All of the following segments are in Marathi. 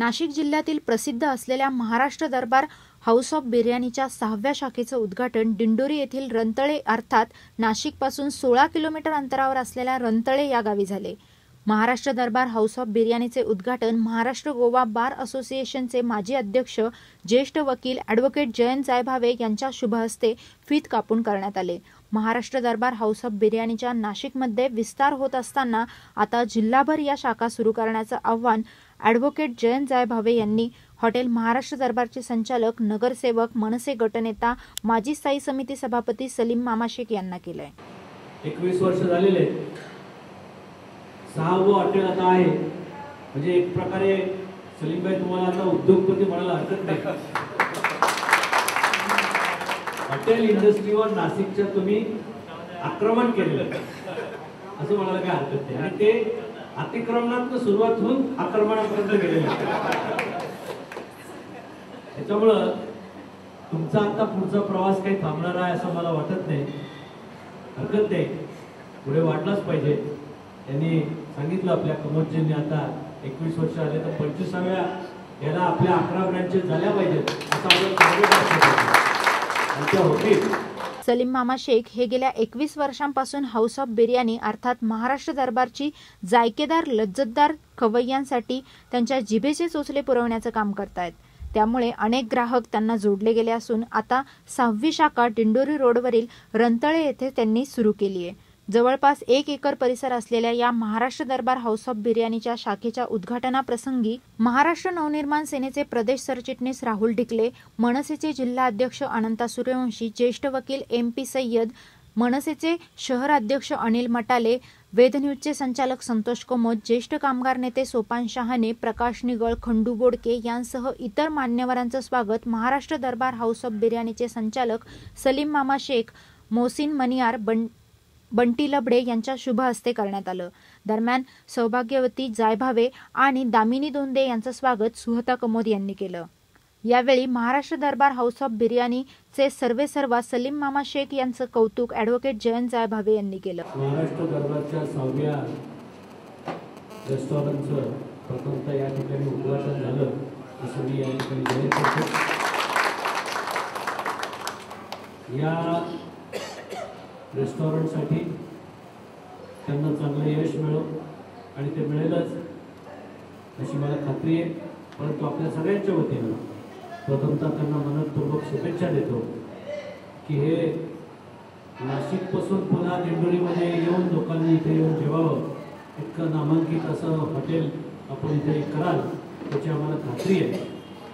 नाशिक जिल्ह्यातील प्रसिद्ध असलेल्या महाराष्ट्र दरबार हाऊस ऑफ बिर्याणीच्या सहाव्या शाखेचं उद्घाटन दिंडोरी येथील रंतळे अर्थात नाशिकपासून सोळा किलोमीटर अंतरावर असलेल्या रंतळे या गावी झाले. महाराष्ट्र दरबार हाऊस ऑफ बिर्याणीचे उद्घाटन महाराष्ट्र गोवा बार असोसिएशनचे माजी अध्यक्ष ज्येष्ठ वकील ॲडव्होकेट जयंत जायभावे यांच्या शुभ हस्ते फीत कापून करण्यात आले. महाराष्ट्र दरबार हाऊस ऑफ बिर्याणीच्या नाशिकमध्ये विस्तार होत असताना आता जिल्हाभर या शाखा सुरू करण्याचं आव्हान ॲडव्होकेट जयंत जायभावे यांनी हॉटेल महाराष्ट्र दरबारचे संचालक नगरसेवक मनसे गटनेता माजी स्थायी समिती सभापती सलीम मामा शेख यांना केलंय. एकवीस वर्ष झालेले आहेत. सहावं हॉटेल आता आहे. म्हणजे एक प्रकारे सलीमबाई तुम्हाला आता उद्योगपती म्हणायला हरकत नाही. हॉटेल इंडस्ट्रीवर नाशिकच्या तुम्ही आक्रमण केलेलं असं म्हणायला काय हरकत नाही. आणि ते अतिक्रमणात सुरुवात होऊन आक्रमणापर्यंत गेलेलं. त्याच्यामुळं तुमचा आता पुढचा प्रवास काही थांबणार आहे असं मला वाटत नाही. हरकत नाही. पुढे वाटलाच पाहिजे. त्यांनी सांगितलं आपल्या कमोदजींनी आता एकवीस वर्ष आले तर पंचवीसाव्या याला आपल्या अकरा ब्रँचेस झाल्या पाहिजेत. असं आपलं होतील. सलीम मामा शेख हे गेल्या एकवीस वर्षांपासून हाऊस ऑफ बिर्याणी अर्थात महाराष्ट्र दरबारची जायकेदार लज्जतदार खवय्यांसाठी त्यांच्या जिभेचे चोचले पुरवण्याचं काम करतायत. त्यामुळे अनेक ग्राहक त्यांना जोडले गेले असून आता सहावी शाखा डिंडोरी रोडवरील रंतळे येथे त्यांनी सुरू केली आहे. जवळपास एक एकर परिसर असलेल्या या महाराष्ट्र दरबार हाऊस ऑफ बिर्याणीच्या शाखेच्या उद्घाटनाप्रसंगी महाराष्ट्र नवनिर्माण सेनेचे प्रदेश सरचिटणीस राहुल ढिकले मनसेचे जिल्हा अध्यक्ष अनंता सूर्यवंशी ज्येष्ठ वकील एम पी सय्यद मनसेचे शहर अध्यक्ष अनिल मटाले वेदन्यूजचे संचालक संतोष कोमोद ज्येष्ठ कामगार नेते सोपान शहाने प्रकाश निगळ खंडू बोडके यांसह इतर मान्यवरांचं स्वागत महाराष्ट्र दरबार हाऊस ऑफ बिर्याणीचे संचालक सलीम मामा शेख मोसिन मनियार बं बंटी लबडे यांच्या शुभ हस्ते करण्यात आलं. दरम्यान सौभाग्यवती जायभावे आणि दामिनी दोंदे यांचं स्वागत सुहता कमोद यांनी केलं. यावेळी महाराष्ट्र दरबार हाऊस ऑफ बिर्याणीचे सर्वे सर्वा सलीम मामा शेख यांचं कौतुक ॲडव्होकेट जयंत जायभावे यांनी केलं. महाराष्ट्र दरबारच्या सहाव्या रेस्टॉरंटचं प्रथमतः या ठिकाणी उद्घाटन झालं. असं मी या ठिकाणी जाहीर करतो या रेस्टॉरंटसाठी त्यांना चांगलं यश मिळो आणि ते मिळेलच अशी मला खात्री आहे. परंतु आपल्या सगळ्यांच्या वतीनं प्रथमतः त्यांना मनपूर्वक शुभेच्छा देतो की हे नाशिकपासून पुन्हा दिंडोरीमध्ये येऊन लोकांनी इथे येऊन जेवावं. इतकं नामांकित असं हॉटेल आपण इथे कराल त्याची आम्हाला खात्री आहे.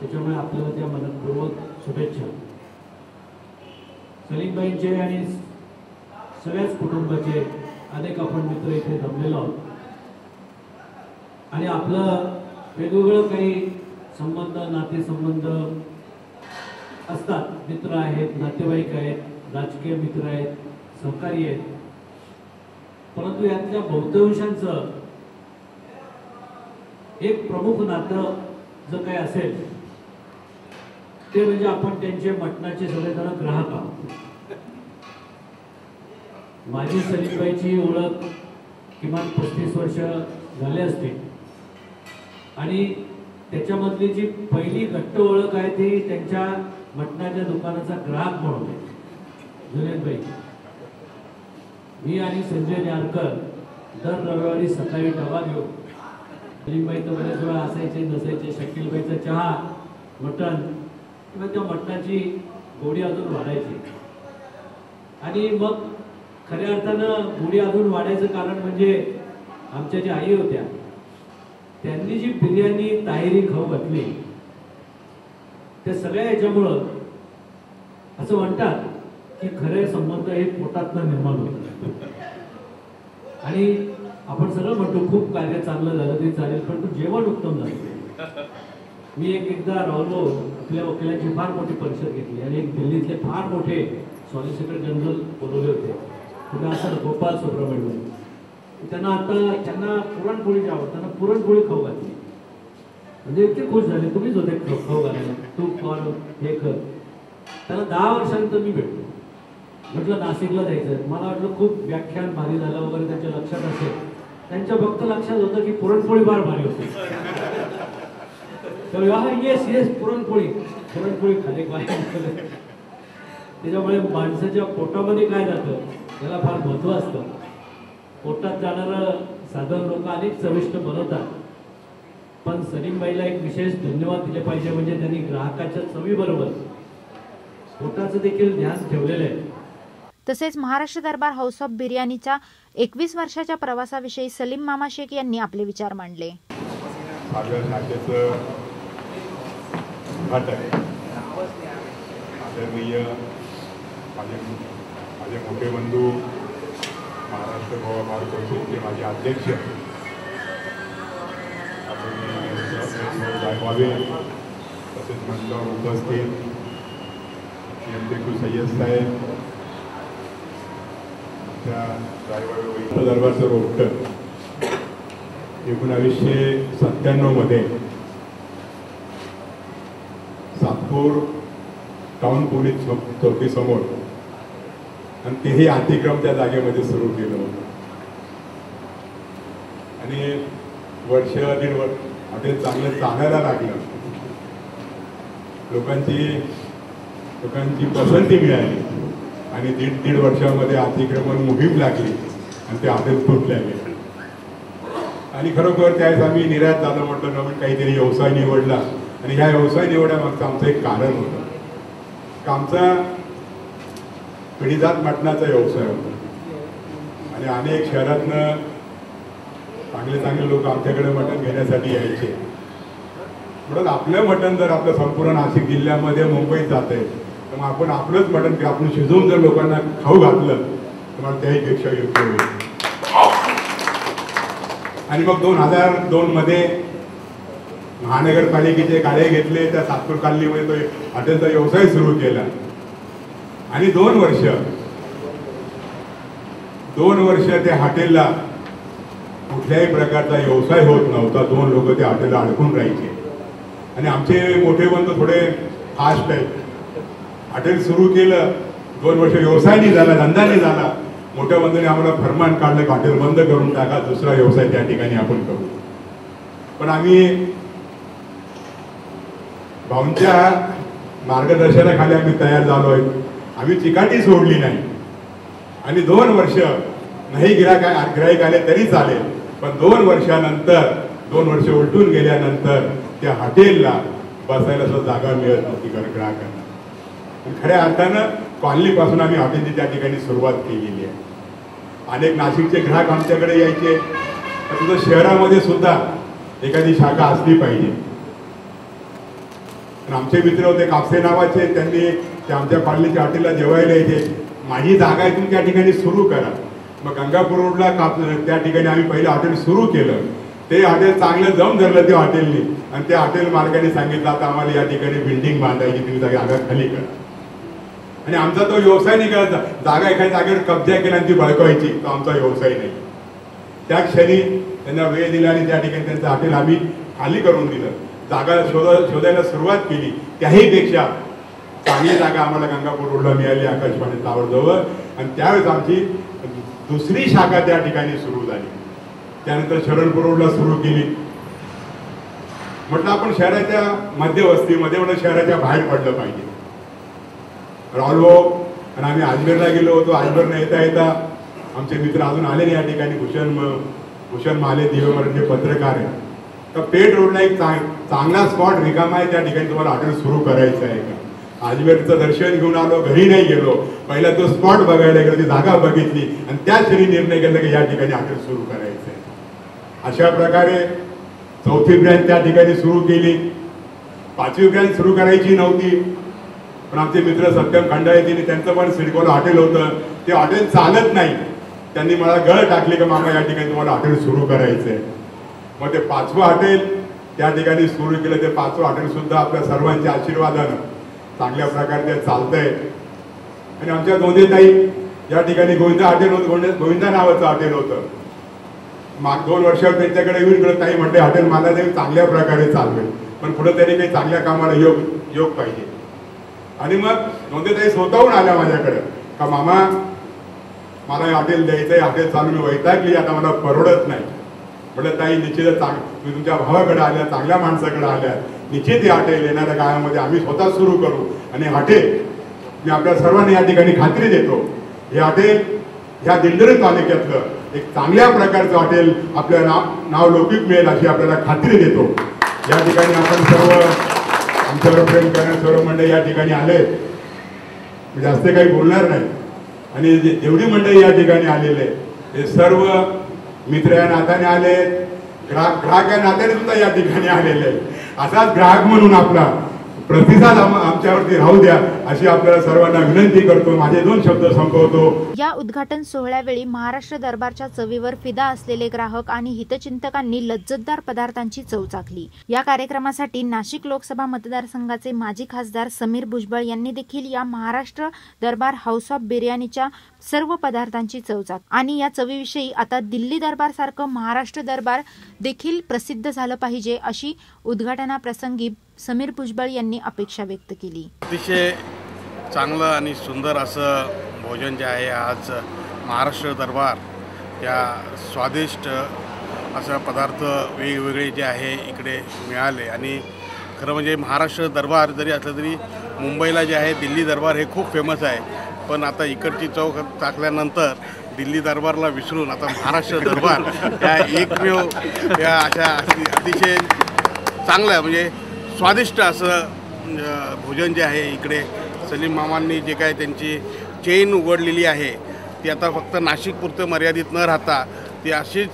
त्याच्यामुळे आपल्याला त्या मनपूर्वक शुभेच्छा. सलीमबाईंचे आणि सगळ्याच कुटुंबाचे अनेक आपण मित्र इथे जमलेलो आहोत. आणि आपलं वेगवेगळं काही संबंध नातेसंबंध असतात. मित्र आहेत नातेवाईक आहेत राजकीय मित्र आहेत सहकारी आहेत. परंतु यातल्या बहुतांशांचं एक प्रमुख नातं जर काही असेल ते म्हणजे आपण त्यांचे मटणाचे सगळेजण ग्राहक आहोत. माझी सलीमबाईची ओळख किमान पस्तीस वर्ष झाले असते. आणि त्याच्यामधली जी पहिली घट्ट ओळख आहे ती त्यांच्या मटणाच्या दुकानाचा ग्राहक म्हणून आहे. जुनेदबाई. मी आणि संजय न्यारकर दर रविवारी सकाळी डबा घेऊ सलीमबाई तर बऱ्याच वेळा असायचे नसायचे. शकीलबाईचा चहा मटण किंवा त्या मटणाची गोडी अजून वाढायची. आणि मग खऱ्या अर्थानं गोडी अजून वाढायचं कारण म्हणजे आमच्या ज्या आई होत्या त्यांनी जी बिर्याणी ताहेरी खाऊ घातली त्या सगळ्या याच्यामुळं असं म्हणतात की खरे संबंध हे पोटातनं निर्माण होतात आणि आपण सगळं म्हणतो खूप कार्य चांगलं झालं तरी चालेल पण जेवण उत्तम झालं. मी एक एकदा रावलो आपल्या वकिलांची फार मोठी परिषद घेतली आणि एक दिल्लीतले फार मोठे सॉलिसिटर जनरल बोलवले होते. असं गोपाल सुब्रमण्यम. त्यांना आता त्यांना पुरणपोळी आवडत त्यांना पुरणपोळी खाऊ घातली. म्हणजे इतके खुश झाले तुम्हीच होते खाऊ खाऊ घालायला. तू कर हे कर. त्याला दहा वर्षानंतर मी भेटलो. म्हटलं नाशिकला जायचं मला वाटलं खूप व्याख्यान भारी झालं वगैरे त्यांच्या लक्षात असेल. त्यांच्या फक्त लक्षात होतं की पुरणपोळी फार भारी होती. तर हा येस येस पुरणपोळी. पुरणपोळी खाली. त्याच्यामुळे माणसाच्या पोटामध्ये काय जातं? त्याला फार महत्त्व असतं. पोटात जाणारं साधन लोक अनेक चविष्ट बनवतात. पण सलीमबाईला एक विशेष धन्यवाद दिले पाहिजे म्हणजे त्यांनी ग्राहकाच्या चवीबरोबर पोटाचं देखील ध्यान ठेवलेलं आहे. तसेच महाराष्ट्र दरबार हाऊस ऑफ बिर्याणीच्या एकवीस वर्षाच्या प्रवासाविषयी सलीम मामा शेख यांनी आपले विचार मांडले. उद्घाटन आहे. आदरणीय माझे माझे मोठे बंधू महाराष्ट्र गोवा बार परिषदेचे माझे अध्यक्ष आदरणीय तसेच मंचावर उपस्थित एम सय्यद साहेब आमच्या जायवावे दरबारचं रोपट एकोणावीसशे सत्त्याण्णवमध्ये सातपूर टाउन पोलीस चौकीसमोर आणि तेही अतिक्रम त्या जागेमध्ये सुरू केलं होतं. आणि वर्ष दीड वर्ष हॉटेल चांगलं चालायला लागलं. लोकांची लोकांची पसंती मिळाली. आणि दीड दीड वर्षामध्ये अतिक्रमण मोहीम लागली आणि ते हॉटेल फुटले गेले आणि खरोखर त्यावेळेस आम्ही निराश झालं म्हटलं नवीन काहीतरी व्यवसाय निवडला. आणि ह्या व्यवसाय निवडण्यामागचं आमचं एक कारण होतं. आमचा पिढीजात मटणाचा व्यवसाय होता. आणि अनेक शहरातनं चांगले चांगले लोक आमच्याकडे मटण घेण्यासाठी यायचे. म्हणून आपलं मटण जर आपलं संपूर्ण नाशिक जिल्ह्यामध्ये मुंबईत जात आहे तर मग आपण आपलंच मटण आपण शिजवून जर लोकांना खाऊ घातलं तर मला त्याहीपेक्षा योग्य होईल. आणि मग दोन हजार दोन मध्ये महानगरपालिकेचे कार्य घेतले त्या सातपूर कालनीमध्ये तो हॉटेलचा व्यवसाय सुरू केला. आणि दोन वर्ष. दोन वर्ष त्या हॉटेलला कुठल्याही प्रकारचा व्यवसाय होत नव्हता. दोन लोक त्या हॉटेलला अडकून राहायचे. आणि आमचे मोठे पण थोडे फास्ट आहेत. हॉटेल सुरू केलं दोन वर्ष व्यवसाय नाही झाला धंदा नाही झाला. मोठ्या बंधूने आम्हाला फरमान काढलं हॉटेल बंद करून टाका दुसरा व्यवसाय त्या ठिकाणी आपण करू. पण आम्ही भाऊंच्या मार्गदर्शनाखाली आम्ही तयार झालो आहे. आम्ही चिकाटी सोडली नाही. आणि दोन वर्ष नाही गिरायक गिराईक आले तरी चालेल. पण दोन वर्षानंतर दोन वर्ष उलटून गेल्यानंतर त्या हॉटेलला बसायला सुद्धा जागा मिळत नव्हती ग्राहकांना. खऱ्या अर्थानं कॉलनीपासून आम्ही हॉटेलची त्या ठिकाणी सुरुवात केलेली आहे. अनेक नाशिकचे ग्राहक आमच्याकडे यायचे. तर तुझं शहरामध्ये सुद्धा एखादी शाखा असली पाहिजे. आमचे मित्र होते कापसे नावाचे त्यांनी ते आमच्या कॉलनीच्या हॉटेलला जेवायला येते. माझी जागा आहे तुम्ही त्या ठिकाणी सुरू करा. मग गंगापूर रोडला काप त्या ठिकाणी आम्ही पहिलं हॉटेल सुरू केलं. ते हॉटेल चांगलं जम धरलं ते हॉटेलनी. आणि त्या हॉटेल मालकाने सांगितलं आता आम्हाला या ठिकाणी बिल्डिंग बांधायची तुम्ही जागा खाली करा. आणि आमचा तो व्यवसाय नाही करायचा जागा एखाद्या जागेवर कब्जा केला आणि ती बळकवायची. तो आमचा व्यवसाय नाही. त्या क्षणी त्यांना वेळ दिला आणि त्या ठिकाणी त्यांचं हॉटेल आम्ही खाली करून दिलं. जागा शोधा शोधायला सुरुवात केली. त्याही पेक्षा चांगली जागा आम्हाला गंगापूर रोडला मिळाली आकाशवाणी टावरजवळ आणि त्यावेळेस आमची दुसरी शाखा त्या ठिकाणी सुरू झाली. त्यानंतर शरणपूर रोडला सुरू केली. म्हटलं आपण शहराच्या मध्यवस्तीमध्ये म्हटलं शहराच्या बाहेर पडलं पाहिजे. राहिलो आणि आम्ही अजमेरला गेलो होतो. अजमेरला येता येता आमचे मित्र अजून आले नाही या ठिकाणी. भूषण भूषण माले दिवे पत्रकार आहे तर पेट रोडला एक चांग चांगला स्पॉट रिकामा आहे. त्या ठिकाणी तुम्हाला हॉटेल सुरू करायचं आहे. का अजमेरचं दर्शन घेऊन आलो घरी नाही गेलो. पहिला तो स्पॉट बघायला गेलो ती जागा बघितली. आणि त्या क्षणी निर्णय घेतला की या ठिकाणी हॉटेल सुरू करायचं आहे अशा प्रकारे चौथी ब्रँच त्या ठिकाणी सुरू केली. पाचवी ब्रँच सुरू करायची नव्हती. पण आमचे मित्र सत्यम खंडाळेतीने त्यांचं पण सिडकोला हॉटेल होतं. ते हॉटेल चालत नाही. त्यांनी मला गळ टाकली की मामा या ठिकाणी तुम्हाला हॉटेल सुरू करायचं आहे मग ते पाचवं हॉटेल त्या ठिकाणी सुरू केलं. ते पाचवं हॉटेल सुद्धा आपल्या सर्वांच्या आशीर्वादानं. चांगल्या प्रकारे ते चालतंय. आणि आमच्या दोन्ही या ठिकाणी गोविंदा हॉटेल होतं गोविंदा गोविंदा नावाचं हॉटेल होतं. माग दोन वर्षावर त्यांच्याकडे येऊन गेलं ताई म्हटले हॉटेल मला देऊन चांगल्या प्रकारे चालवेल. पण पुढे त्यांनी काही चांगल्या कामाला योग योग पाहिजे. आणि मग नोंदेताई स्वतःहून आल्या माझ्याकडे. का मामा मला हे हॉटेल द्यायचं आहे हॉटेल चालू मी वैतागली आता मला परवडत नाही. म्हटलं ताई निश्चितच चांग तुम्ही तुमच्या भावाकडे आल्या चांगल्या माणसाकडे आल्या. निश्चित ही हॉटेल येणाऱ्या काळामध्ये आम्ही स्वतः सुरू करू. आणि हॉटेल मी आपल्या सर्वांना या ठिकाणी खात्री देतो. हे हॉटेल ह्या दिंडोरी तालुक्यातलं एक चांगल्या प्रकारचं हॉटेल आपल्या नाव नाव लौकिक मिळेल अशी आपल्याला खात्री देतो. या ठिकाणी आपण सर्व आमच्यावर प्रेम करणारे सर्व मंडळी या ठिकाणी आले. जास्त काही बोलणार नाही. आणि जे- जेवढी मंडळी या ठिकाणी आलेले हे सर्व मित्र या नात्याने आले. ग्राहक ग्राहक या नात्याने सुद्धा या ठिकाणी आलेले असाच ग्राहक म्हणून आपला प्रतिसाद आमच्यावरती राहू द्या अशी आपल्याला सर्वांना विनंती करतो. माझे दोन शब्द संपवतो. या उद्घाटन सोहळ्यावेळी महाराष्ट्र दरबारच्या चवीवर फिदा असलेले ग्राहक आणि हितचिंतकांनी लज्जतदार पदार्थांची चव चाखली. या कार्यक्रमासाठी नाशिक लोकसभा मतदारसंघाचे माजी खासदार समीर भुजबळ यांनी देखील या महाराष्ट्र दरबार हाऊस ऑफ बिर्याणीच्या सर्व पदार्थांची चव जात. आणि या चवीविषयी आता दिल्ली दरबार सारखं महाराष्ट्र दरबार देखील प्रसिद्ध झालं पाहिजे अशी उद्घाटनाप्रसंगी समीर भुजबळ यांनी अपेक्षा व्यक्त केली. अतिशय चांगलं आणि सुंदर असं भोजन जे आहे आज महाराष्ट्र दरबार या स्वादिष्ट असं पदार्थ वेगवेगळे जे आहे इकडे मिळाले. आणि खरं म्हणजे महाराष्ट्र दरबार जरी असलं तरी मुंबईला जे आहे दिल्ली दरबार हे खूप फेमस आहे. पण आता इकडची चौक टाकल्यानंतर दिल्ली दरबारला विसरून आता महाराष्ट्र दरबार या एकमेव या अशा अति- अतिशय चांगलं म्हणजे स्वादिष्ट असं भोजन जे आहे इकडे. सलीम मामांनी जे काय त्यांची चेन उघडलेली आहे ती आता फक्त नाशिकपुरतं मर्यादित न राहता ती अशीच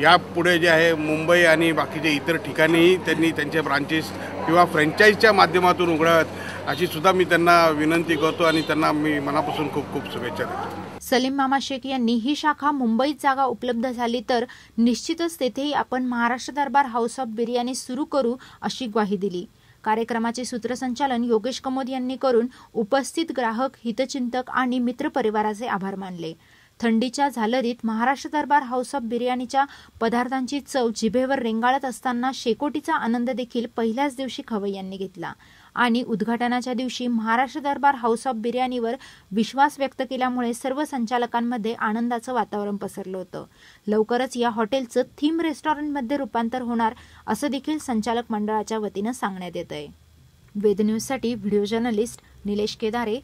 यापुढे जे आहे मुंबई आणि बाकीचे इतर ठिकाणीही त्यांनी त्यांचे ब्रांचेस किंवा फ्रँचाईजच्या माध्यमातून उघडत अशी सुद्धा मी त्यांना विनंती करतो आणि त्यांना मी मनापासून खूप खूप शुभेच्छा देतो. सलीम मामा शेख यांनी ही शाखा मुंबईत जागा उपलब्ध झाली तर निश्चितच तेथेही आपण महाराष्ट्र दरबार हाऊस ऑफ बिर्याणी सुरू करू अशी ग्वाही दिली. कार्यक्रमाचे सूत्रसंचालन योगेश कमोद यांनी करून उपस्थित ग्राहक हितचिंतक आणि मित्रपरिवाराचे आभार मानले. थंडीच्या झालरीत महाराष्ट्र दरबार हाऊस ऑफ बिर्याणीच्या पदार्थांची चव जिभेवर रेंगाळत असताना शेकोटीचा आनंद देखील पहिल्याच दिवशी खवय्यांनी घेतला. आणि उद्घाटनाच्या दिवशी महाराष्ट्र दरबार हाऊस ऑफ बिर्याणीवर विश्वास व्यक्त केल्यामुळे सर्व संचालकांमध्ये आनंदाचं वातावरण पसरलं होतं. लवकरच या हॉटेलचं थीम रेस्टॉरंटमध्ये रूपांतर होणार असं देखील संचालक मंडळाच्या वतीनं सांगण्यात येत आहे वेद न्यूजसाठी व्हिडिओ जर्नलिस्ट निलेश केदारे